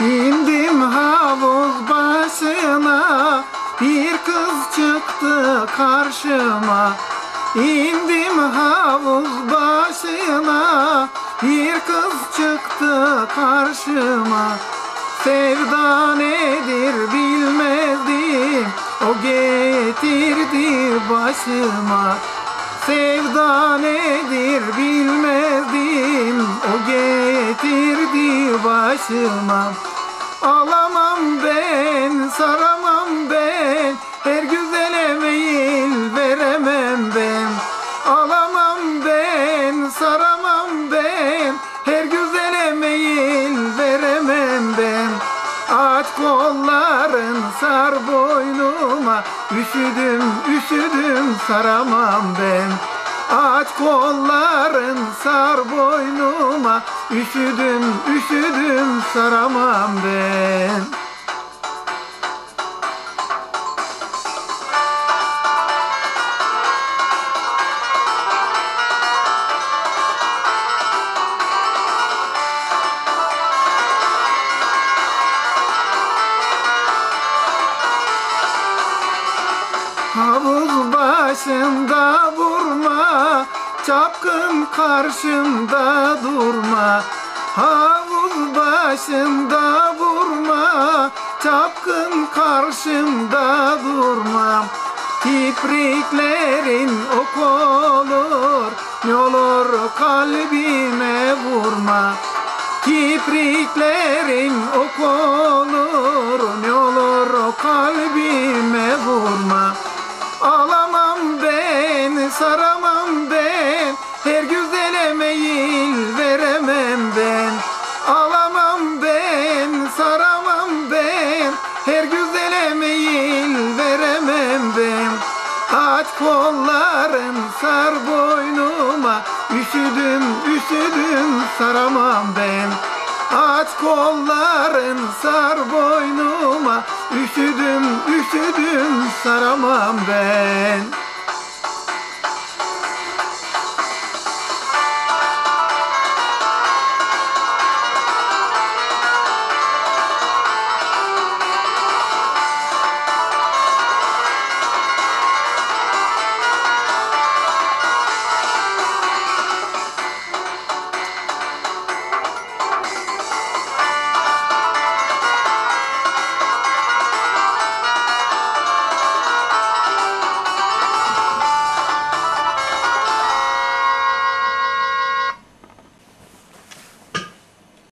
İndim havuz başına Bir kız çıktı karşıma. İndim havuz başına Bir kız çıktı karşıma. Sevda nedir bilmezdim O getirdi başıma. Sevda nedir bilmezdim O getirdi başıma Alamam ben, saramam ben Her güzele meyil veremem ben. Alamam ben, saramam ben Her güzele meyil veremem ben. Aç kolların sar boynuma Üşüdüm, üşüdüm saramam ben Aç kolların sar boynuma. Üşüdüm, üşüdüm saramam ben. Havuz başında vurma Çapkın karşımda durma. Havuz başında vurma. Çapkın karşımda durma. Kipriklerin ok olur. Ne olur kalbime vurma. Kipriklerin ok olur. Ne olur kalbime vurma Aç kolların sar boynuma. Üşüdüm, üşüdüm saramam ben. Aç kolların sar boynuma. Üşüdüm, üşüdüm saramam ben